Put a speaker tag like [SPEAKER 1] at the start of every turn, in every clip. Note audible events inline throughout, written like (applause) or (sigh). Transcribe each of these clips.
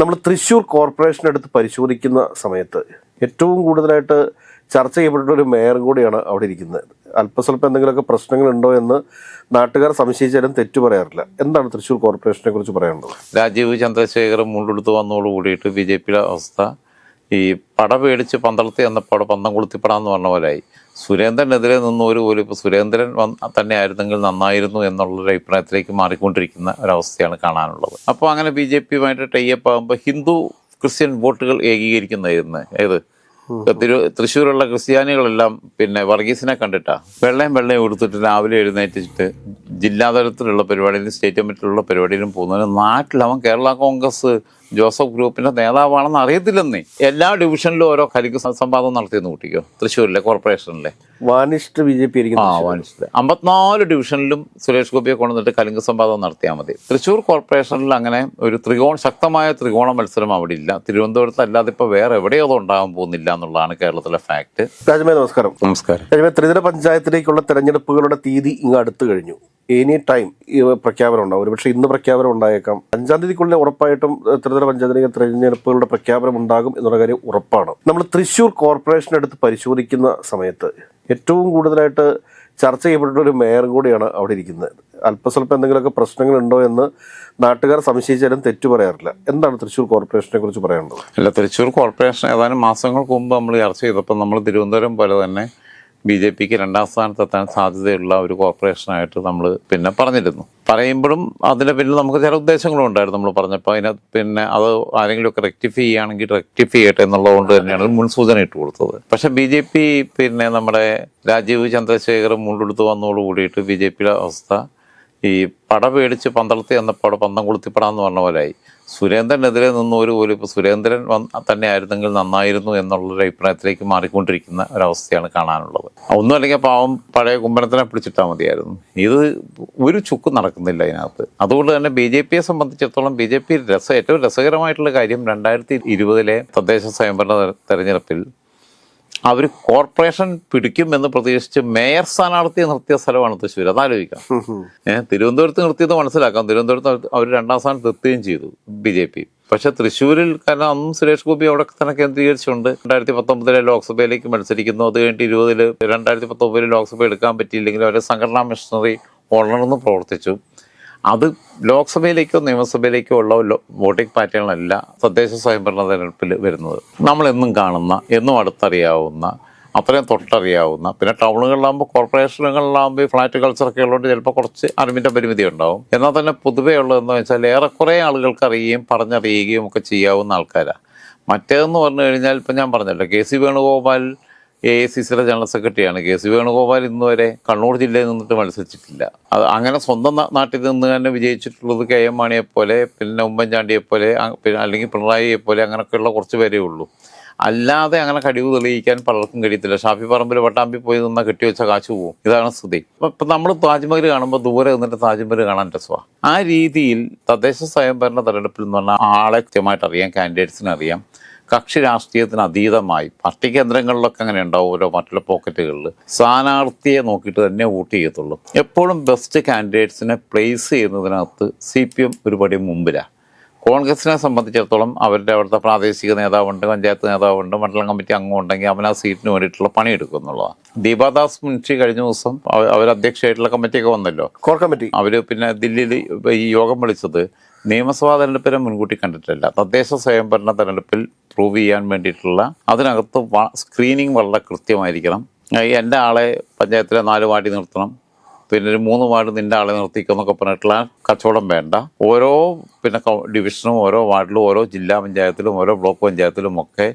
[SPEAKER 1] നമ്മൾ തൃശ്ശൂർ കോർപ്പറേഷൻ എടുത്ത് പരിശോധിക്കുന്ന സമയത്ത് ഏറ്റവും കൂടുതലായിട്ട് ചർച്ച ചെയ്യപ്പെട്ട ഒരു മേയറും കൂടിയാണ് അവിടെ ഇരിക്കുന്നത്. അല്പസ്വല്പം എന്തെങ്കിലുമൊക്കെ പ്രശ്നങ്ങളുണ്ടോ എന്ന് നാട്ടുകാർ സംശയിച്ചാലും തെറ്റു പറയാറില്ല. എന്താണ് തൃശ്ശൂർ കോർപ്പറേഷനെ കുറിച്ച് പറയാനുള്ളത്?
[SPEAKER 2] രാജീവ് ചന്ദ്രശേഖർ മുണ്ടെടുത്ത് വന്നതോട് കൂടിയിട്ട് ബി ജെ പിയുടെ അവസ്ഥ ഈ പട പേടിച്ച് പന്തളത്തി എന്ന പട പന്തം കൊളുത്തിപ്പടാന്ന് പറഞ്ഞ പോലായി. സുരേന്ദ്രനെതിരെ നിന്നവർ പോലും ഇപ്പോൾ സുരേന്ദ്രൻ തന്നെ ആയിരുന്നെങ്കിൽ നന്നായിരുന്നു എന്നുള്ളൊരു അഭിപ്രായത്തിലേക്ക് മാറിക്കൊണ്ടിരിക്കുന്ന ഒരവസ്ഥയാണ് കാണാനുള്ളത്. അപ്പോൾ അങ്ങനെ ബി ജെ പിയുമായിട്ട് ടൈപ്പ് ആകുമ്പോൾ ഹിന്ദു ക്രിസ്ത്യൻ വോട്ടുകൾ ഏകീകരിക്കുന്നതായിരുന്നു. ഏത്? തിരു തൃശ്ശൂരുള്ള ക്രിസ്ത്യാനികളെല്ലാം പിന്നെ വർഗീസിനെ കണ്ടിട്ടാ. വെള്ളയും വെള്ളയും കൊടുത്തിട്ട് രാവിലെ എഴുന്നേറ്റിട്ട് ജില്ലാതലത്തിലുള്ള പരിപാടിയിലും സ്റ്റേറ്റ് കമ്മിറ്റിയിലുള്ള പരിപാടിയിലും പോകുന്നതിന് നാട്ടിലവൻ കേരള കോൺഗ്രസ് ജോസഫ് ഗ്രൂപ്പിന്റെ നേതാവാണെന്ന് അറിയത്തില്ലെന്നേ. എല്ലാ ഡിവിഷനിലും ഓരോ കരിക്ക് സംവാദം നടത്തിയെന്ന് കൂട്ടിക്കോ. തൃശ്ശൂരിലെ കോർപ്പറേഷനിലെ.
[SPEAKER 1] വാനിഷ്ഠ ബി ജെ പി
[SPEAKER 2] ആ അമ്പത്തിനാല് ഡിവിഷനിലും സുരേഷ് ഗോപിയെ കൊണ്ടുവന്നിട്ട് കലിംഗ സംവാദം നടത്തിയാൽ മതി. തൃശ്ശൂർ കോർപ്പറേഷനിൽ അങ്ങനെ ഒരു ത്രികോണ ശക്തമായ ത്രികോണ മത്സരം അവിടെ ഇല്ല. തിരുവനന്തപുരത്ത് അല്ലാതെ ഇപ്പോൾ വേറെ എവിടെയോ അത് ഉണ്ടാകാൻ പോകുന്നില്ല എന്നുള്ളതാണ് കേരളത്തിലെ ഫാക്ട്
[SPEAKER 1] രാജമേ നമസ്കാരം.
[SPEAKER 2] നമസ്കാരം.
[SPEAKER 1] രാജമേ ത്രിതല പഞ്ചായത്തിലേക്കുള്ള തെരഞ്ഞെടുപ്പുകളുടെ തീയതി ഇങ്ങ് അടുത്തു കഴിഞ്ഞു. എനി ടൈം ഈ പ്രഖ്യാപനം ഉണ്ടാവും. ഒരുപക്ഷെ ഇന്ന് പ്രഖ്യാപനം ഉണ്ടായേക്കാം. അഞ്ചാം തീയതിക്കുള്ളിൽ ഉറപ്പായിട്ടും ത്രിതല പഞ്ചായത്തിലേക്ക് തെരഞ്ഞെടുപ്പുകളുടെ പ്രഖ്യാപനം ഉണ്ടാകും എന്നുള്ള കാര്യം ഉറപ്പാണ്. നമ്മൾ തൃശ്ശൂർ കോർപ്പറേഷൻ എടുത്ത് പരിശോധിക്കുന്ന സമയത്ത് ഏറ്റവും കൂടുതലായിട്ട് ചർച്ച ചെയ്യപ്പെട്ട ഒരു മേയർ കൂടിയാണ് അവിടെ ഇരിക്കുന്നത്. അല്പസ്വല്പം എന്തെങ്കിലുമൊക്കെ പ്രശ്നങ്ങളുണ്ടോ എന്ന് നാട്ടുകാർ സംശയിച്ചാലും തെറ്റു പറയാറില്ല. എന്താണ് തൃശ്ശൂർ കോർപ്പറേഷനെ കുറിച്ച് പറയാനുള്ളത്?
[SPEAKER 2] അല്ല തൃശ്ശൂർ കോർപ്പറേഷൻ ഏതാനും മാസങ്ങൾക്ക് മുമ്പ് നമ്മൾ ചർച്ച ചെയ്തപ്പോൾ നമ്മൾ തിരുവനന്തപുരം പോലെ തന്നെ ബി ജെ പിക്ക് രണ്ടാം സ്ഥാനത്തെത്താൻ സാധ്യതയുള്ള ഒരു കോർപ്പറേഷനായിട്ട് നമ്മൾ പിന്നെ പറഞ്ഞിരുന്നു. പറയുമ്പോഴും അതിന്റെ പിന്നിൽ നമുക്ക് ചില ഉദ്ദേശങ്ങളും ഉണ്ടായിരുന്നു നമ്മൾ പറഞ്ഞപ്പോൾ അതിനെ പിന്നെ അത് ആരെങ്കിലുമൊക്കെ റെക്ടിഫൈ ചെയ്യുകയാണെങ്കിൽ റെക്ടിഫൈ ചെയ്യട്ടെ എന്നുള്ളതുകൊണ്ട് തന്നെയാണ് മുൻസൂചന ഇട്ട് കൊടുത്തത്. പക്ഷെ ബി ജെ പി പിന്നെ നമ്മുടെ രാജീവ് ചന്ദ്രശേഖർ മുണ്ടെടുത്ത് വന്നതോട് കൂടിയിട്ട് ബി ജെ പിയുടെ അവസ്ഥ ഈ പട പേടിച്ച് പന്തളത്തി വന്നപ്പോൾ പന്തം കൊളുത്തിപ്പടാന്ന് പറഞ്ഞ പോലായി. സുരേന്ദ്രനെതിരെ നിന്നവർ പോലും ഇപ്പോൾ സുരേന്ദ്രൻ തന്നെ ആയിരുന്നെങ്കിൽ നന്നായിരുന്നു എന്നുള്ളൊരു അഭിപ്രായത്തിലേക്ക് മാറിക്കൊണ്ടിരിക്കുന്ന ഒരവസ്ഥയാണ് കാണാനുള്ളത്. ഒന്നും അല്ലെങ്കിൽ പാവം പഴയ കുമ്പനത്തിനെ പിടിച്ചിട്ടാൽ മതിയായിരുന്നു. ഇത് ഒരു ചുക്ക് നടക്കുന്നില്ല അതിനകത്ത്. അതുകൊണ്ട് തന്നെ ബി ജെ പിയെ സംബന്ധിച്ചിടത്തോളം ബി ജെ പി രസ ഏറ്റവും രസകരമായിട്ടുള്ള കാര്യം രണ്ടായിരത്തി ഇരുപതിലെ തദ്ദേശ സ്വയംഭരണ തെര- തെരഞ്ഞെടുപ്പിൽ അവർ കോർപ്പറേഷൻ പിടിക്കും എന്ന് പ്രതീക്ഷിച്ച് മേയർ സ്ഥാനാർത്ഥിയെ നിർത്തിയ സ്ഥലമാണ് തൃശ്ശൂർ അതാലോചിക്കാം. ഏഹ് തിരുവനന്തപുരത്ത് നിർത്തിയത് മനസ്സിലാക്കാം. തിരുവനന്തപുരത്ത് അവർ രണ്ടാം സ്ഥാനത്ത് എത്തുകയും ചെയ്തു ബി ജെ പി. പക്ഷെ തൃശ്ശൂരിൽ കാരണം അന്നും സുരേഷ് ഗോപി അവിടെ തന്നെ കേന്ദ്രീകരിച്ചുകൊണ്ട് രണ്ടായിരത്തി പത്തൊമ്പതിലെ ലോക്സഭയിലേക്ക് മത്സരിക്കുന്നു. അത് കഴിഞ്ഞിട്ട് ഇരുപതിൽ രണ്ടായിരത്തി പത്തൊമ്പതിൽ ലോക്സഭ എടുക്കാൻ പറ്റിയില്ലെങ്കിൽ അവരെ സംഘടനാ മിഷണറി ഉണർന്ന് പ്രവർത്തിച്ചു. അത് ലോക്സഭയിലേക്കോ നിയമസഭയിലേക്കോ ഉള്ള വോട്ടിംഗ് പാറ്റേണല്ല തദ്ദേശ സ്വയംഭരണ തെരഞ്ഞെടുപ്പിൽ വരുന്നത്. നമ്മൾ എന്നും കാണുന്ന എന്നും അടുത്തറിയാവുന്ന അത്രയും തൊട്ടറിയാവുന്ന പിന്നെ ടൗണുകളിലാകുമ്പോൾ കോർപ്പറേഷനുകളിലാകുമ്പോൾ ഫ്ലാറ്റ് കൾച്ചറൊക്കെ ഉള്ളതുകൊണ്ട് ചിലപ്പോൾ കുറച്ച് അറിവിന്റെ പരിമിതി ഉണ്ടാവും. എന്നാൽ തന്നെ പൊതുവേ ഉള്ളതെന്ന് വെച്ചാൽ ഏറെക്കുറെ ആളുകൾക്ക് അറിയുകയും പറഞ്ഞറിയുകയും ഒക്കെ ചെയ്യാവുന്ന ആൾക്കാരാണ് മറ്റേതെന്ന് പറഞ്ഞു കഴിഞ്ഞാൽ ഇപ്പം ഞാൻ പറഞ്ഞല്ലോ K C Venugopal A I C സിയുടെ ജനറൽ സെക്രട്ടറിയാണ്. കെ സി വേണുഗോപാൽ ഇന്ന് വരെ കണ്ണൂർ ജില്ലയിൽ നിന്നിട്ട് മത്സരിച്ചിട്ടില്ല. അത് അങ്ങനെ സ്വന്തം നാട്ടിൽ നിന്ന് തന്നെ വിജയിച്ചിട്ടുള്ളത് കെ എം മാണിയെ പോലെ പിന്നെ ഉമ്മൻചാണ്ടിയെ പോലെ പിന്നെ അല്ലെങ്കിൽ പിണറായിയെ പോലെ അങ്ങനെയൊക്കെയുള്ള കുറച്ച് പേരേ ഉള്ളൂ. അല്ലാതെ അങ്ങനെ കഴിവ് തെളിയിക്കാൻ പലർക്കും കഴിയത്തില്ല. ഷാഫി പറമ്പിൽ വട്ടാമ്പി പോയി നിന്നാൽ കെട്ടിവെച്ച കാശ് പോവും. ഇതാണ് സ്ഥിതി. ഇപ്പം നമ്മൾ താജ്മഹൽ കാണുമ്പോൾ ദൂരെ നിന്നിട്ട് താജ്മഹൽ കാണാൻ രസമാണ് ആ രീതിയിൽ തദ്ദേശ സ്വയംഭരണ തെരഞ്ഞെടുപ്പിൽ എന്ന് പറഞ്ഞാൽ ആളെ കൃത്യമായിട്ട് അറിയാം കാൻഡിഡേറ്റ്സിനെ അറിയാം. കക്ഷി രാഷ്ട്രീയത്തിന് അതീതമായി പാർട്ടി കേന്ദ്രങ്ങളിലൊക്കെ അങ്ങനെ ഉണ്ടാവും ഓരോ മറ്റുള്ള പോക്കറ്റുകളിൽ സ്ഥാനാർത്ഥിയെ നോക്കിയിട്ട് തന്നെ വോട്ട് ചെയ്യത്തുള്ളൂ. എപ്പോഴും ബെസ്റ്റ് കാൻഡിഡേറ്റ്സിനെ പ്ലേസ് ചെയ്യുന്നതിനകത്ത് സി പി എം ഒരുപടി മുമ്പിലാണ് കോൺഗ്രസിനെ സംബന്ധിച്ചിടത്തോളം അവരുടെ അവിടുത്തെ പ്രാദേശിക നേതാവുണ്ട് പഞ്ചായത്ത് നേതാവുണ്ട് മണ്ഡലം കമ്മിറ്റി അംഗം ഉണ്ടെങ്കിൽ അവൻ ആ സീറ്റിന് വേണ്ടിയിട്ടുള്ള പണിയെടുക്കും എന്നുള്ളതാണ്. ദീപാദാസ് മുൻഷി കഴിഞ്ഞ ദിവസം അവ- അവർ അധ്യക്ഷയായിട്ടുള്ള കമ്മിറ്റിയൊക്കെ വന്നല്ലോ?
[SPEAKER 1] കോർ കമ്മിറ്റി
[SPEAKER 2] അവർ പിന്നെ ദില്ലിയിൽ ഈ യോഗം വിളിച്ചത് നിയമസഭാ തെരഞ്ഞെടുപ്പിനെ മുൻകൂട്ടി കണ്ടിട്ടില്ല. തദ്ദേശ സ്വയംഭരണ തെരഞ്ഞെടുപ്പിൽ പ്രൂവ് ചെയ്യാൻ വേണ്ടിയിട്ടുള്ള അതിനകത്ത് സ്ക്രീനിങ് വളരെ കൃത്യമായിരിക്കണം. എന്റെ ആളെ പഞ്ചായത്തിലെ നാല് വാർഡിൽ നിർത്തണം. പിന്നെ ഒരു മൂന്ന് വാർഡ് നിന്റെ ആളെ നിർത്തിക്കുന്നൊക്കെ പറഞ്ഞിട്ടുള്ള കച്ചവടം വേണ്ട. ഓരോ പിന്നെ ഡിവിഷനും ഓരോ വാർഡിലും ഓരോ ജില്ലാ പഞ്ചായത്തിലും ഓരോ ബ്ലോക്ക് പഞ്ചായത്തിലും ഒക്കെ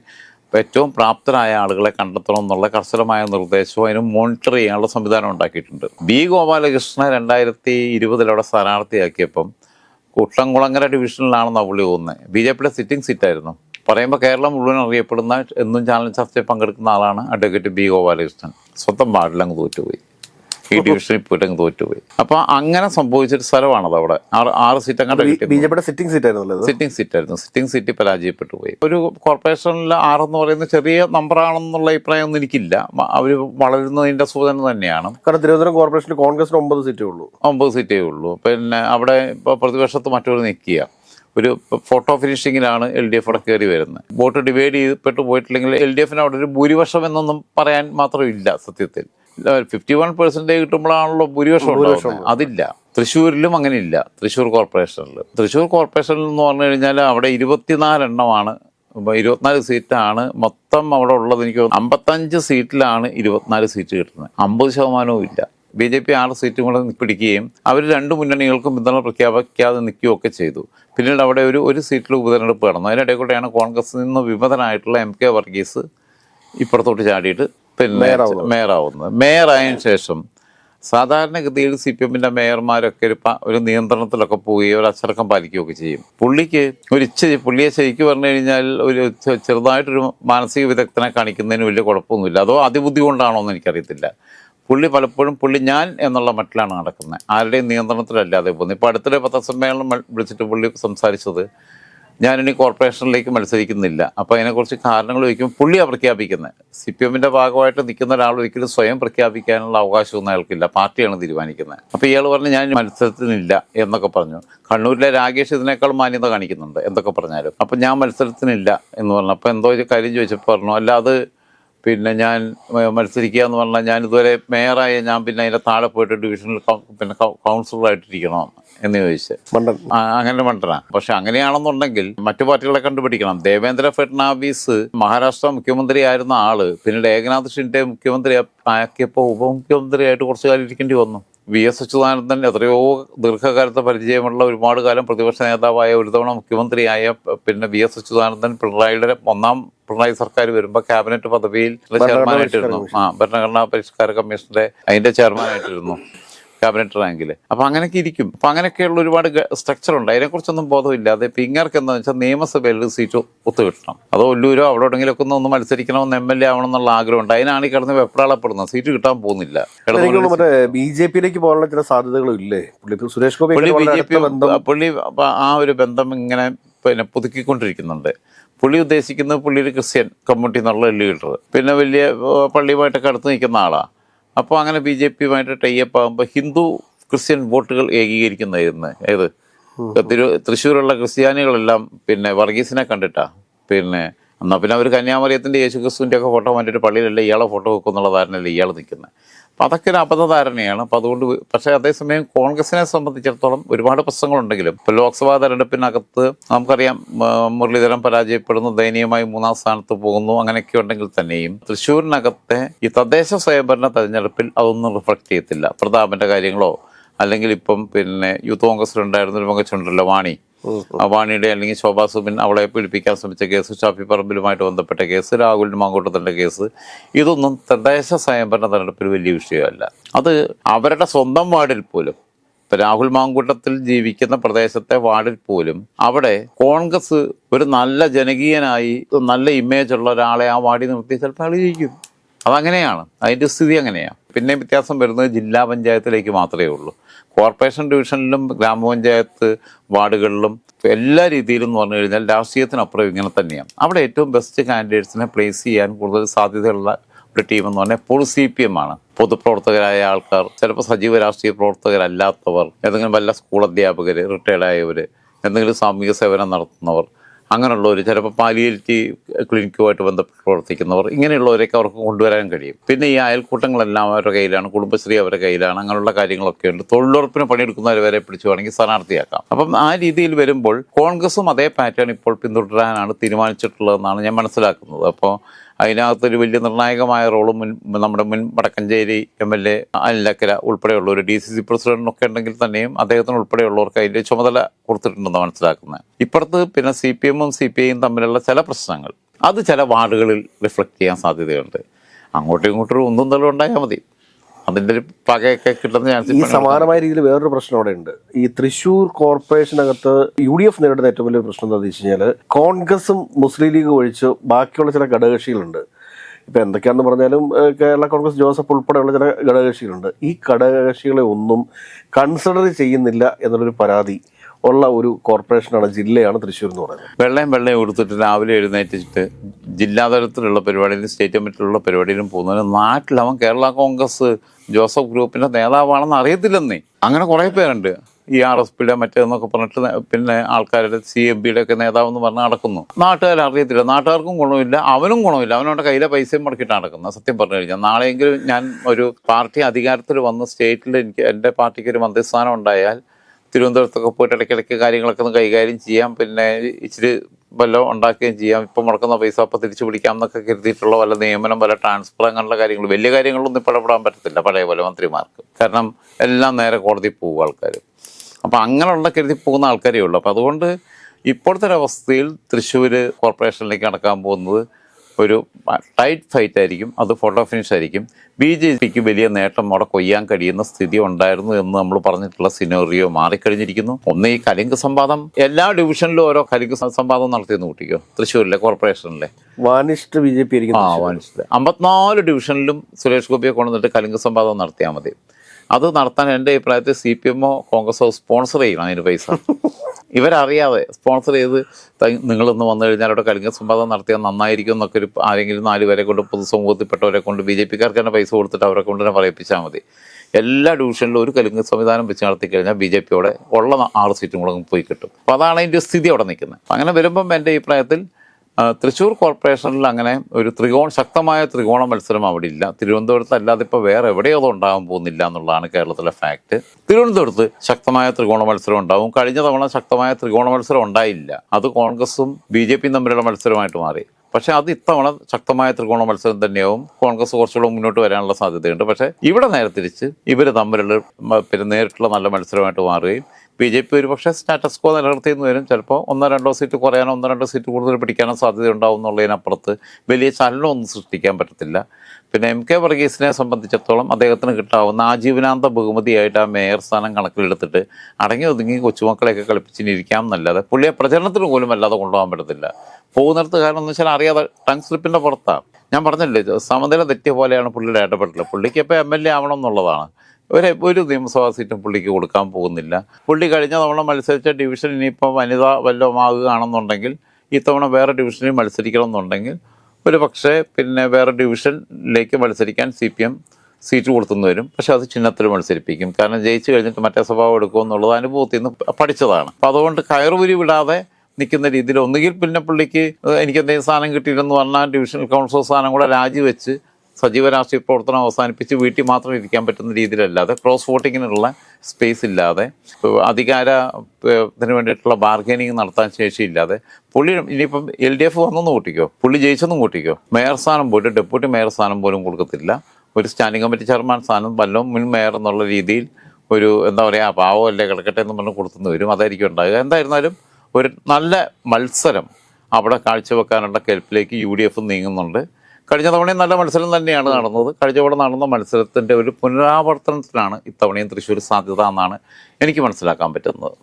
[SPEAKER 2] ഏറ്റവും പ്രാപ്തരായ ആളുകളെ കണ്ടെത്തണം എന്നുള്ള കർശനമായ നിർദ്ദേശവും അതിന് മോണിറ്റർ ചെയ്യാനുള്ള സംവിധാനം ഉണ്ടാക്കിയിട്ടുണ്ട്. ബി ഗോപാലകൃഷ്ണൻ രണ്ടായിരത്തി ഇരുപതിലവിടെ സ്ഥാനാർത്ഥിയാക്കിയപ്പം കുട്ടംകുളങ്ങര ഡിവിഷനിലാണെന്നാണ് പുള്ളി തോന്നുന്നത് ബി ജെ പിയുടെ സിറ്റിംഗ് സീറ്റായിരുന്നു പറയുമ്പോൾ കേരളം മുഴുവൻ അറിയപ്പെടുന്ന എന്നും ചാനൽ ചർച്ചയിൽ പങ്കെടുക്കുന്ന ആളാണ് അഡ്വക്കേറ്റ് ബി ഗോപാലകൃഷ്ണൻ. സ്വന്തം പാടിലങ്ങ് തോറ്റുപോയി. ഈ ഡിവിഷനിൽ പോയിട്ട് അങ്ങ് തോറ്റുപോയി. അപ്പൊ അങ്ങനെ സംഭവിച്ചൊരു സ്ഥലമാണത് അവിടെ. ആറ് ആറ് സീറ്റ് അങ്ങോട്ട്
[SPEAKER 1] ബി
[SPEAKER 2] കിട്ടി
[SPEAKER 1] ജെ പിയുടെ സിറ്റിംഗ് സീറ്റ് ആയിരുന്നു.
[SPEAKER 2] സിറ്റിംഗ് സീറ്റ് ആയിരുന്നു. സിറ്റിംഗ് സീറ്റ് പരാജയപ്പെട്ടു പോയി ഒരു കോർപ്പറേഷനിൽ ആറെന്ന് പറയുന്ന ചെറിയ നമ്പറാണെന്നുള്ള അഭിപ്രായം ഒന്നും എനിക്കില്ല. അവർ വളരുന്നതിന്റെ സൂചന തന്നെയാണ്.
[SPEAKER 1] കാരണം തിരുവനന്തപുരം കോർപ്പറേഷനിൽ കോൺഗ്രസ് ഒമ്പത് സീറ്റേ ഉള്ളൂ.
[SPEAKER 2] ഒമ്പത് സീറ്റേ ഉള്ളൂ. പിന്നെ അവിടെ ഇപ്പോൾ പ്രതിപക്ഷത്ത് മറ്റൊരു നിൽക്കുക. ഒരു ഫോട്ടോ ഫിനിഷിങ്ങിലാണ് എൽ ഡി എഫ് അവിടെ കയറി വരുന്നത്. വോട്ട് ഡിവൈഡ് ചെയ്തപ്പെട്ട് പോയിട്ടില്ലെങ്കിൽ എൽ ഡി എഫിന് അവിടെ ഒരു ഭൂരിപക്ഷം എന്നൊന്നും പറയാൻ മാത്രമില്ല സത്യത്തിൽ. ഫിഫ്റ്റി വൺ പെർസെന്റേജ് കിട്ടുമ്പോഴാണല്ലോ ഭൂരിപക്ഷം ഉണ്ടാവുന്നത്. അതില്ല. തൃശ്ശൂരിലും അങ്ങനെയില്ല. തൃശ്ശൂർ കോർപ്പറേഷനിൽ തൃശ്ശൂർ കോർപ്പറേഷനിൽ എന്ന് പറഞ്ഞു കഴിഞ്ഞാൽ അവിടെ ഇരുപത്തിനാലെണ്ണമാണ് എണ്ണമാണ് ഇരുപത്തിനാല് സീറ്റാണ്. മൊത്തം അവിടെ ഉള്ളത് എനിക്ക് അമ്പത്തഞ്ച് സീറ്റിലാണ് ഇരുപത്തിനാല് സീറ്റ് കിട്ടുന്നത്. അമ്പത് ശതമാനവും ഇല്ല. ബി ജെ പി ആറ് സീറ്റും കൂടെ പിടിക്കുകയും അവർ രണ്ട് മുന്നണികൾക്കും പിന്തുണ പ്രഖ്യാപിക്കാതെ നിൽക്കുകയൊക്കെ ചെയ്തു. പിന്നീട് അവിടെ ഒരു ഒരു സീറ്റിൽ ഉപതെരഞ്ഞെടുപ്പ് നടന്നു. അതിനിടയിൽ കൂടെയാണ് കോൺഗ്രസ് നിന്ന് വിമതനായിട്ടുള്ള എം കെ വർഗീസ് ഇപ്പുറത്തോട്ട് ചാടിയിട്ട് പിന്നെ
[SPEAKER 1] മേയറാവുന്നത്.
[SPEAKER 2] മേയറായതിന് ശേഷം സാധാരണഗതിയിൽ സി പി എമ്മിന്റെ മേയർമാരൊക്കെ ഒരു ഒരു നിയന്ത്രണത്തിലൊക്കെ പോവുകയും ഒരു അച്ചടക്കം പാലിക്കുകയൊക്കെ ചെയ്യും. പുള്ളിക്ക് ഒരു ഇച്ചിരി പുള്ളിയെ ശരിക്കും പറഞ്ഞു കഴിഞ്ഞാൽ ഒരു ചെറുതായിട്ടൊരു മാനസിക വിദഗ്ധനെ കാണിക്കുന്നതിന് വലിയ കുഴപ്പമൊന്നുമില്ല. അതോ അതിബുദ്ധി കൊണ്ടാണോ എന്ന് എനിക്കറിയത്തില്ല. പുള്ളി പലപ്പോഴും പുള്ളി ഞാൻ എന്നുള്ള മട്ടിലാണ് നടക്കുന്നത്. ആരുടെയും നിയന്ത്രണത്തിലല്ലാതെ പോകുന്നത്. ഇപ്പോൾ അടുത്തിടെ പത്രസമ്മേളനം വിളിച്ചിട്ട് പുള്ളി സംസാരിച്ചത് ഞാനിനി കോർപ്പറേഷനിലേക്ക് മത്സരിക്കുന്നില്ല. അപ്പോൾ അതിനെക്കുറിച്ച് കാരണങ്ങൾ ചോദിക്കുമ്പോൾ പുള്ളിയാണ് പ്രഖ്യാപിക്കുന്നത് സി പി എമ്മിന്റെ ഭാഗമായിട്ട് നിൽക്കുന്ന ഒരാൾ ഒരിക്കലും സ്വയം പ്രഖ്യാപിക്കാനുള്ള അവകാശമൊന്നും അയാൾക്കില്ല. പാർട്ടിയാണ് തീരുമാനിക്കുന്നത് അപ്പോൾ ഇയാൾ പറഞ്ഞു ഞാൻ മത്സരത്തിനില്ല എന്നൊക്കെ പറഞ്ഞു. കണ്ണൂരിലെ രാകേഷ് ഇതിനേക്കാൾ മാന്യത കാണിക്കുന്നുണ്ട്. എന്തൊക്കെ പറഞ്ഞാലും. അപ്പോൾ ഞാൻ മത്സരത്തിനില്ല എന്ന് പറഞ്ഞു അപ്പോൾ എന്തോ ഒരു കാര്യം ചോദിച്ചപ്പോൾ പറഞ്ഞു അല്ല അത് പിന്നെ ഞാൻ മത്സരിക്കുക എന്ന് പറഞ്ഞാൽ ഞാൻ ഇതുവരെ മേയറായ ഞാൻ പിന്നെ അതിന്റെ താഴെ പോയിട്ട് ഡിവിഷനിൽ പിന്നെ കൗൺസിലറായിട്ടിരിക്കണം എന്ന് ചോദിച്ചു. അങ്ങനെ മണ്ടനാ. പക്ഷെ അങ്ങനെയാണെന്നുണ്ടെങ്കിൽ മറ്റു പാർട്ടികളെ കണ്ടുപിടിക്കണം. ദേവേന്ദ്ര ഫഡ്നാവിസ് മഹാരാഷ്ട്ര മുഖ്യമന്ത്രി ആയിരുന്ന ആൾ പിന്നീട് ഏകനാഥ് ഷിൻഡെ മുഖ്യമന്ത്രി ആക്കിയപ്പോൾ ഉപമുഖ്യമന്ത്രിയായിട്ട് കുറച്ചു കാലം ഇരിക്കേണ്ടി വന്നു. വി എസ് അച്യുതാനന്ദൻ എത്രയോ ദീർഘകാലത്തെ പരിചയമുള്ള ഒരുപാട് കാലം പ്രതിപക്ഷ നേതാവായ ഒരു തവണ മുഖ്യമന്ത്രിയായ പിന്നെ വി എസ് അച്യുതാനന്ദൻ പിണറായിയുടെ ഒന്നാം പിണറായി സർക്കാർ വരുമ്പോൾ ക്യാബിനറ്റ് പദവിയിൽ ചെയർമാനായിട്ടിരുന്നു. ആ ഭരണഘടനാ പരിഷ്കാര കമ്മീഷന്റെ അതിന്റെ ചെയർമാനായിട്ടിരുന്നു. ക്യാബിനറ്റ് റാങ്കിൽ അപ്പൊ അങ്ങനെയൊക്കെ ഇരിക്കും. അപ്പൊ അങ്ങനെയൊക്കെയുള്ള ഒരുപാട് സ്ട്രക്ചർ ഉണ്ട്. അതിനെക്കുറിച്ചൊന്നും ബോധമില്ലാതെ പിങ്ങർക്ക് ഇങ്ങർക്ക് എന്താ വെച്ചാൽ നിയമസഭയിൽ സീറ്റ് ഒത്തു കിട്ടണം അതോ ഒല്ലൂരോ അവിടെ എവിടെയെങ്കിലുമൊക്കെ ഒന്ന് ഒന്ന് മത്സരിക്കണമെന്ന് എം എൽ എ ആവണം എന്നുള്ള ആഗ്രഹമുണ്ട്. അതിനാണ് ഈ കിടന്ന് വെപ്രാളപ്പെടുന്നത്. സീറ്റ് കിട്ടാൻ പോകുന്നില്ല.
[SPEAKER 1] മറ്റേ ബി ജെ പിയിലേക്ക് പോകാനുള്ള ചില സാധ്യതകളും ഇല്ലേ? സുരേഷ് ഗോപി
[SPEAKER 2] പുള്ളി ബി ജെ പി
[SPEAKER 1] ബന്ധം
[SPEAKER 2] പുള്ളി ആ ഒരു ബന്ധം ഇങ്ങനെ പിന്നെ പുതുക്കിക്കൊണ്ടിരിക്കുന്നുണ്ട്. പുള്ളി ഉദ്ദേശിക്കുന്നത് പുള്ളി ഒരു ക്രിസ്ത്യൻ കമ്മ്യൂണിറ്റി എന്നുള്ള ലീഡർ പിന്നെ വലിയ പള്ളിയുമായിട്ടൊക്കെ അടുത്ത് നിൽക്കുന്ന ആളാണ് അപ്പോൾ അങ്ങനെ ബി ജെ പിയുമായിട്ട് ടൈപ്പ് ആകുമ്പോൾ ഹിന്ദു ക്രിസ്ത്യൻ വോട്ടുകൾ ഏകീകരിക്കുന്നതായിരുന്നു. ഏത്? തിരു തൃശ്ശൂരുള്ള ക്രിസ്ത്യാനികളെല്ലാം പിന്നെ വർഗീസിനെ കണ്ടിട്ടാ. പിന്നെ എന്നാൽ പിന്നെ അവർ കന്യാമറിയത്തിന്റെ യേശു ക്രിസ്തുവിന്റെ ഒക്കെ ഫോട്ടോ മാറ്റിയിട്ട് പള്ളിയിലല്ല ഇയാളെ ഫോട്ടോ വെക്കും എന്നുള്ള ധാരണയല്ല ഇയാൾ നിൽക്കുന്നത് അപ്പം അതൊക്കെ ഒരു അബദ്ധധാരണയാണ് അപ്പം അതുകൊണ്ട് പക്ഷേ അതേസമയം കോൺഗ്രസിനെ സംബന്ധിച്ചിടത്തോളം ഒരുപാട് പ്രശ്നങ്ങളുണ്ടെങ്കിലും ഇപ്പോൾ ലോക്സഭാ തെരഞ്ഞെടുപ്പിനകത്ത് നമുക്കറിയാം മുരളീധരൻ പരാജയപ്പെടുന്നു ദയനീയമായി മൂന്നാം സ്ഥാനത്ത് പോകുന്നു അങ്ങനെയൊക്കെ ഉണ്ടെങ്കിൽ തന്നെയും തൃശ്ശൂരിനകത്തെ ഈ തദ്ദേശ സ്വയംഭരണ തെരഞ്ഞെടുപ്പിൽ അതൊന്നും റിഫ്ലക്ട് ചെയ്യത്തില്ല. പ്രതാപന്റെ കാര്യങ്ങളോ അല്ലെങ്കിൽ ഇപ്പം പിന്നെ യൂത്ത് കോൺഗ്രസിലുണ്ടായിരുന്ന ഒരു മുഖച്ചുണ്ടല്ലോ വാണി. വാണിയുടെ അല്ലെങ്കിൽ ശോഭാ സുബിൻ അവളെ പീഡിപ്പിക്കാൻ ശ്രമിച്ച കേസ് ഷാഫി പറമ്പിലുമായിട്ട് ബന്ധപ്പെട്ട കേസ് രാഹുലിന് മാങ്കോട്ടത്തിന്റെ കേസ് ഇതൊന്നും തദ്ദേശ സ്വയംഭരണ തെരഞ്ഞെടുപ്പിൽ വലിയ വിഷയമല്ല. അത് അവരുടെ സ്വന്തം വാർഡിൽ പോലും ഇപ്പൊ രാഹുൽ മാങ്കൂട്ടത്തിൽ ജീവിക്കുന്ന പ്രദേശത്തെ വാർഡിൽ പോലും അവിടെ കോൺഗ്രസ് ഒരു നല്ല ജനകീയനായി നല്ല ഇമേജ് ഉള്ള ഒരാളെ ആ വാർഡിൽ നിർത്തി ചിലപ്പോൾ അയാൾ ജയിക്കും അതങ്ങനെയാണ്. അതിന്റെ സ്ഥിതി അങ്ങനെയാണ് പിന്നെ വ്യത്യാസം വരുന്നത് ജില്ലാ പഞ്ചായത്തിലേക്ക് മാത്രമേ ഉള്ളൂ. കോർപ്പറേഷൻ ഡിവിഷനിലും ഗ്രാമപഞ്ചായത്ത് വാർഡുകളിലും എല്ലാ രീതിയിലും എന്ന് പറഞ്ഞു കഴിഞ്ഞാൽ രാഷ്ട്രീയത്തിനപ്പുറം ഇങ്ങനെ തന്നെയാണ്. അവിടെ ഏറ്റവും ബെസ്റ്റ് കാൻഡിഡേറ്റ്സിനെ പ്ലേസ് ചെയ്യാൻ കൂടുതൽ സാധ്യതയുള്ള ഒരു ടീം എന്ന് പറഞ്ഞാൽ ഇപ്പോൾ സി പി എം ആണ്. പൊതുപ്രവർത്തകരായ ആൾക്കാർ ചിലപ്പോൾ സജീവ രാഷ്ട്രീയ പ്രവർത്തകരല്ലാത്തവർ ഏതെങ്കിലും വല്ല സ്കൂൾ അധ്യാപകർ റിട്ടയർഡായവർ എന്തെങ്കിലും സാമൂഹിക സേവനം നടത്തുന്നവർ അങ്ങനെയുള്ളവർ ചിലപ്പോൾ പാലിയേറ്റി ക്ലിനിക്കുമായിട്ട് ബന്ധപ്പെട്ട് പ്രവർത്തിക്കുന്നവർ ഇങ്ങനെയുള്ളവരൊക്കെ അവർക്ക് കൊണ്ടുവരാൻ കഴിയും. പിന്നെ ഈ അയൽക്കൂട്ടങ്ങളെല്ലാം അവരുടെ കയ്യിലാണ് കുടുംബശ്രീ അവരുടെ കയ്യിലാണ് അങ്ങനെയുള്ള കാര്യങ്ങളൊക്കെ ഉണ്ട്. തൊഴിലുറപ്പിന് പണിയെടുക്കുന്നവരെ വരെ പിടിച്ചു വേണമെങ്കിൽ സ്ഥാനാർത്ഥിയാക്കാം. അപ്പം ആ രീതിയിൽ വരുമ്പോൾ കോൺഗ്രസും അതേ പാറ്റേൺ ഇപ്പോൾ പിന്തുടരാനാണ് തീരുമാനിച്ചിട്ടുള്ളതെന്നാണ് ഞാൻ മനസ്സിലാക്കുന്നത്. അപ്പോൾ അതിനകത്തൊരു വലിയ നിർണായകമായ റോളും മുൻ നമ്മുടെ മുൻ Vadakkanchery M L A Anil Akkara ഒരു ഡി സി സി പ്രസിഡന്റിനൊക്കെ ഉണ്ടെങ്കിൽ തന്നെയും അദ്ദേഹത്തിന് ഉൾപ്പെടെയുള്ളവർക്ക് അതിന്റെ ചുമതല കൊടുത്തിട്ടുണ്ടെന്ന് മനസ്സിലാക്കുന്നത്. ഇപ്പുറത്ത് പിന്നെ സി പി എമ്മും സി പി ഐയും തമ്മിലുള്ള ചില പ്രശ്നങ്ങൾ. അത് ചില വാർഡുകളിൽ റിഫ്ലക്റ്റ് ചെയ്യാൻ സാധ്യതയുണ്ട്. അങ്ങോട്ടും ഇങ്ങോട്ടും ഒന്നും തള്ളും ഉണ്ടായാൽ മതി. അതിന്റെ ഒരു പകയൊക്കെ കിട്ടുന്ന ചാൻസ്
[SPEAKER 1] ഈ സമാനമായ രീതിയിൽ വേറൊരു പ്രശ്നം അവിടെ ഉണ്ട്. ഈ തൃശൂർ കോർപ്പറേഷനകത്ത് യു ഡി എഫ് നേരിടുന്ന ഏറ്റവും വലിയ പ്രശ്നം എന്താണെന്ന് വെച്ച് കഴിഞ്ഞാൽ കോൺഗ്രസും മുസ്ലിം ലീഗ് ഒഴിച്ച് ബാക്കിയുള്ള ചില ഘടകകക്ഷികളുണ്ട്. ഇപ്പൊ എന്തൊക്കെയാണെന്ന് പറഞ്ഞാലും കേരള കോൺഗ്രസ് ജോസഫ് ഉൾപ്പെടെയുള്ള ചില ഘടകകക്ഷികളുണ്ട്. ഈ ഘടകകക്ഷികളെ ഒന്നും കൺസിഡർ ചെയ്യുന്നില്ല എന്നുള്ളൊരു പരാതി ഉള്ള ഒരു കോർപ്പറേഷനാണ് ജില്ലയാണ് തൃശ്ശൂർ എന്ന് പറയുന്നത്.
[SPEAKER 2] വെള്ളയും വെള്ളയും കൊടുത്തിട്ട് രാവിലെ എഴുന്നേറ്റിട്ട് ജില്ലാതലത്തിലുള്ള പരിപാടിയിലും സ്റ്റേറ്റ് കമ്മിറ്റിയിലുള്ള പരിപാടിയിലും പോകുന്നതിന് നാട്ടിൽ അവൻ കേരള കോൺഗ്രസ് ജോസഫ് ഗ്രൂപ്പിന്റെ നേതാവാണെന്ന് അറിയത്തില്ലെന്നേ. അങ്ങനെ കുറേ പേരുണ്ട്. ഈ ആർ എസ് പിയുടെ മറ്റേന്നൊക്കെ പറഞ്ഞിട്ട് പിന്നെ ആൾക്കാരുടെ സി എം പിയുടെ ഒക്കെ നേതാവെന്ന് പറഞ്ഞ് നടക്കുന്നു. നാട്ടുകാർ അറിയത്തില്ല. നാട്ടുകാർക്കും ഗുണമില്ല. അവനും ഗുണമില്ല. അവനവന്റെ കയ്യിലെ പൈസയും മുടക്കിയിട്ട് നടക്കുന്നത്. സത്യം പറഞ്ഞു കഴിഞ്ഞാൽ നാളെയെങ്കിലും ഞാൻ ഒരു പാർട്ടി അധികാരത്തിൽ വന്ന് സ്റ്റേറ്റിൽ എനിക്ക് എന്റെ പാർട്ടിക്ക് ഒരു മന്ത്രിസ്ഥാനം ഉണ്ടായാൽ തിരുവനന്തപുരത്തൊക്കെ പോയിട്ട് ഇടയ്ക്കിടയ്ക്ക് കാര്യങ്ങളൊക്കെ ഒന്ന് കൈകാര്യം ചെയ്യാം. പിന്നെ ഇച്ചിരി വല്ലതും ഉണ്ടാക്കുകയും ചെയ്യാം. ഇപ്പം മുടക്കുന്ന പൈസ അപ്പം തിരിച്ചു പിടിക്കാം എന്നൊക്കെ കരുതിയിട്ടുള്ള വല്ല നിയമനം വല്ല ട്രാൻസ്ഫർ അങ്ങനെയുള്ള കാര്യങ്ങൾ. വലിയ കാര്യങ്ങളൊന്നും ഇപ്പോൾ ഇടപെടാൻ പറ്റത്തില്ല പഴയ പോലെ മന്ത്രിമാർക്ക്. കാരണം എല്ലാം നേരെ കോടതി പോകും ആൾക്കാർ അപ്പം അങ്ങനെയുള്ള കരുതി പോകുന്ന ആൾക്കാരേ ഉള്ളൂ. അപ്പം അതുകൊണ്ട് ഇപ്പോഴത്തെ ഒരവസ്ഥയിൽ തൃശ്ശൂർ കോർപ്പറേഷനിലേക്ക് നടക്കാൻ പോകുന്നത് ഒരു ടൈറ്റ് ഫൈറ്റ് ആയിരിക്കും അത് ഫോട്ടോ ഫിനിഷ് ആയിരിക്കും. ബി ജെ പിക്ക് വലിയ നേട്ടം അവിടെ കൊയ്യാൻ കഴിയുന്ന സ്ഥിതി ഉണ്ടായിരുന്നു എന്ന് നമ്മൾ പറഞ്ഞിട്ടുള്ള സിനോറിയോ മാറിക്കഴിഞ്ഞിരിക്കുന്നു. ഒന്ന് ഈ കലിംഗ സംവാദം. എല്ലാ ഡിവിഷനിലും ഓരോ കലിംഗ സംവാദം നടത്തിയെന്ന് കൂട്ടിക്കോ? തൃശ്ശൂരിലെ കോർപ്പറേഷനിലെ
[SPEAKER 1] വാനിഷ്ഠ ബി ജെ പി
[SPEAKER 2] ആ വാനിഷ്ഠ. അമ്പത്തിനാല് ഡിവിഷനിലും സുരേഷ് ഗോപിയെ കൊണ്ടുവന്നിട്ട് കലിംഗ സംവാദം നടത്തിയാൽ മതി. അത് നടത്താൻ എന്റെ അഭിപ്രായത്തിൽ സി പി എമ്മോ കോൺഗ്രസോ സ്പോൺസർ ചെയ്യണം അതിന് പൈസ. (laughs) ഇവരറിയാതെ സ്പോൺസർ ചെയ്ത് നിങ്ങളൊന്ന് വന്നു കഴിഞ്ഞാൽ അവിടെ കലിംഗ സംവാദം നടത്തിയാൽ നന്നായിരിക്കും എന്നൊക്കെ ഒരു ആരെങ്കിലും നാല് പേരെ കൊണ്ട് പൊതുസമൂഹത്തിൽപ്പെട്ടവരെ കൊണ്ട് ബി ജെ പിക്കാർക്ക് തന്നെ പൈസ കൊടുത്തിട്ട് അവരെ കൊണ്ട് തന്നെ പറയിപ്പിച്ചാൽ മതി. എല്ലാ ഡിവിഷനിലും ഒരു കലിംഗ സംവിധാനം വെച്ച് നടത്തി കഴിഞ്ഞാൽ ബി ജെ പിയോടെ ഉള്ള ആറ് സീറ്റും കൂടെ പോയി കിട്ടും. അപ്പോൾ അതാണ് അതിന്റെ സ്ഥിതി അവിടെ നിൽക്കുന്നത്. അങ്ങനെ വരുമ്പം എന്റെ അഭിപ്രായത്തിൽ തൃശ്ശൂർ കോർപ്പറേഷനിൽ അങ്ങനെ ഒരു ത്രികോൺ ശക്തമായ ത്രികോണ മത്സരം അവിടെ ഇല്ല. തിരുവനന്തപുരത്ത് അല്ലാതെ ഇപ്പോൾ വേറെ എവിടെയോ അത് ഉണ്ടാകാൻ പോകുന്നില്ല എന്നുള്ളതാണ് കേരളത്തിലെ ഫാക്ട് തിരുവനന്തപുരത്ത് ശക്തമായ ത്രികോണ മത്സരം ഉണ്ടാവും. കഴിഞ്ഞ തവണ ശക്തമായ ത്രികോണ മത്സരം ഉണ്ടായില്ല. അത് കോൺഗ്രസും ബി ജെ പിയും തമ്മിലുള്ള മത്സരമായിട്ട് മാറി. പക്ഷേ അത് ഇത്തവണ ശക്തമായ ത്രികോണ മത്സരം തന്നെയാവും. കോൺഗ്രസ് കുറച്ചുകൂടെ മുന്നോട്ട് വരാനുള്ള സാധ്യതയുണ്ട്. പക്ഷേ ഇവിടെ നേരെ തിരിച്ച് ഇവർ തമ്മിലുള്ള പിന്നെ നേരിട്ടുള്ള നല്ല മത്സരമായിട്ട് മാറുകയും ബി ജെ പി ഒരു പക്ഷേ സ്റ്റാറ്റസ് കോ നിലനിർത്തിയെന്ന് വരും ചിലപ്പോൾ ഒന്നോ രണ്ടോ സീറ്റ് കുറയാനോ ഒന്നോ രണ്ടോ സീറ്റ് കൂടുതൽ പിടിക്കാനോ സാധ്യത ഉണ്ടാവും എന്നുള്ളതിനപ്പുറത്ത് വലിയ ചലനമൊന്നും സൃഷ്ടിക്കാൻ പറ്റത്തില്ല. പിന്നെ എം കെ വർഗീസിനെ സംബന്ധിച്ചിടത്തോളം അദ്ദേഹത്തിന് കിട്ടാവുന്ന ആജീവനാന്ത ബഹുമതിയായിട്ട് ആ മേയർ സ്ഥാനം കണക്കിലെടുത്തിട്ട് അടങ്ങി ഒതുങ്ങി കൊച്ചുമക്കളെയൊക്കെ കളിപ്പിച്ചിരിക്കാം എന്നല്ലാതെ പുള്ളിയെ പ്രചരണത്തിന് പോലും അല്ലാതെ കൊണ്ടുപോകാൻ പറ്റത്തില്ല. പോകുന്നിടത്ത് കാരണം എന്ന് വെച്ചാൽ അറിയാതെ ടങ് സ്ലിപ്പിന്റെ പുറത്താണ് ഞാൻ പറഞ്ഞില്ലേ സമനില തെറ്റിയ പോലെയാണ് പുള്ളിയുടെ ഇടപെടൽ പുള്ളിക്ക് ഇപ്പോൾ എം എൽ എ ആവണം എന്നുള്ളതാണ്. ഒരു ഒരു നിയമസഭാ സീറ്റും പുള്ളിക്ക് കൊടുക്കാൻ പോകുന്നില്ല. പുള്ളി കഴിഞ്ഞ തവണ മത്സരിച്ച ഡിവിഷൻ ഇനിയിപ്പോൾ വനിത വല്ലതുമാകുകയാണെന്നുണ്ടെങ്കിൽ ഇത്തവണ വേറെ ഡിവിഷനിൽ മത്സരിക്കണം എന്നുണ്ടെങ്കിൽ ഒരു പക്ഷേ പിന്നെ വേറെ ഡിവിഷനിലേക്ക് മത്സരിക്കാൻ സി പി എം സീറ്റ് കൊടുത്തുനിന്ന് വരും. പക്ഷെ അത് ചിഹ്നത്തിൽ മത്സരിപ്പിക്കും. കാരണം ജയിച്ചു കഴിഞ്ഞിട്ട് മറ്റേ സ്വഭാവം എടുക്കും എന്നുള്ളത് അനുഭവത്തിൽ നിന്ന് പഠിച്ചതാണ്. അപ്പോൾ അതുകൊണ്ട് കയറുപുരി വിടാതെ നിൽക്കുന്ന രീതിയിൽ ഒന്നുകിൽ പിന്നെ പുള്ളിക്ക് എനിക്ക് എന്തെങ്കിലും സ്ഥാനം കിട്ടിയില്ലെന്ന് പറഞ്ഞാൽ ഡിവിഷണൽ കൗൺസിൽ സ്ഥാനം കൂടെ രാജിവെച്ച് സജീവ രാഷ്ട്രീയ പ്രവർത്തനം അവസാനിപ്പിച്ച് വീട്ടിൽ മാത്രം ഇരിക്കാൻ പറ്റുന്ന രീതിയിലല്ലാതെ ക്രോസ് വോട്ടിങ്ങിനുള്ള സ്പേസ് ഇല്ലാതെ അധികാരത്തിന് വേണ്ടിയിട്ടുള്ള ബാർഗൈനിങ് നടത്താൻ ശേഷിയില്ലാതെ പുള്ളി ഇനിയിപ്പം എൽ ഡി എഫ് വന്നൊന്നും കൂട്ടിക്കോ? പുള്ളി ജയിച്ചൊന്നും കൂട്ടിക്കോ? മേയർ സ്ഥാനം പോയിട്ട് ഡെപ്യൂട്ടി മേയർ സ്ഥാനം പോലും കൊടുക്കത്തില്ല. ഒരു സ്റ്റാൻഡിംഗ് കമ്മിറ്റി ചെയർമാൻ സ്ഥാനം വല്ലതും മുൻ മേയർ എന്നുള്ള രീതിയിൽ ഒരു എന്താ പറയുക അല്ലേ കിടക്കട്ടെ എന്ന് പറഞ്ഞ് കൊടുത്തുനിന്ന് വരും. അതായിരിക്കും ഉണ്ടാകുക എന്തായിരുന്നാലും ഒരു നല്ല മത്സരം അവിടെ കാഴ്ചവെക്കാനുള്ള കെൽപ്പിലേക്ക് യു ഡി എഫ് നീങ്ങുന്നുണ്ട്. കഴിഞ്ഞ തവണയും നല്ല മത്സരം തന്നെയാണ് നടന്നത്. കഴിഞ്ഞ തവണ നടന്ന മത്സരത്തിന്റെ ഒരു പുനരാവർത്തനത്തിലാണ് ഇത്തവണയും തൃശ്ശൂർ സാധ്യത എന്നാണ് എനിക്ക് മനസ്സിലാക്കാൻ പറ്റുന്നത്.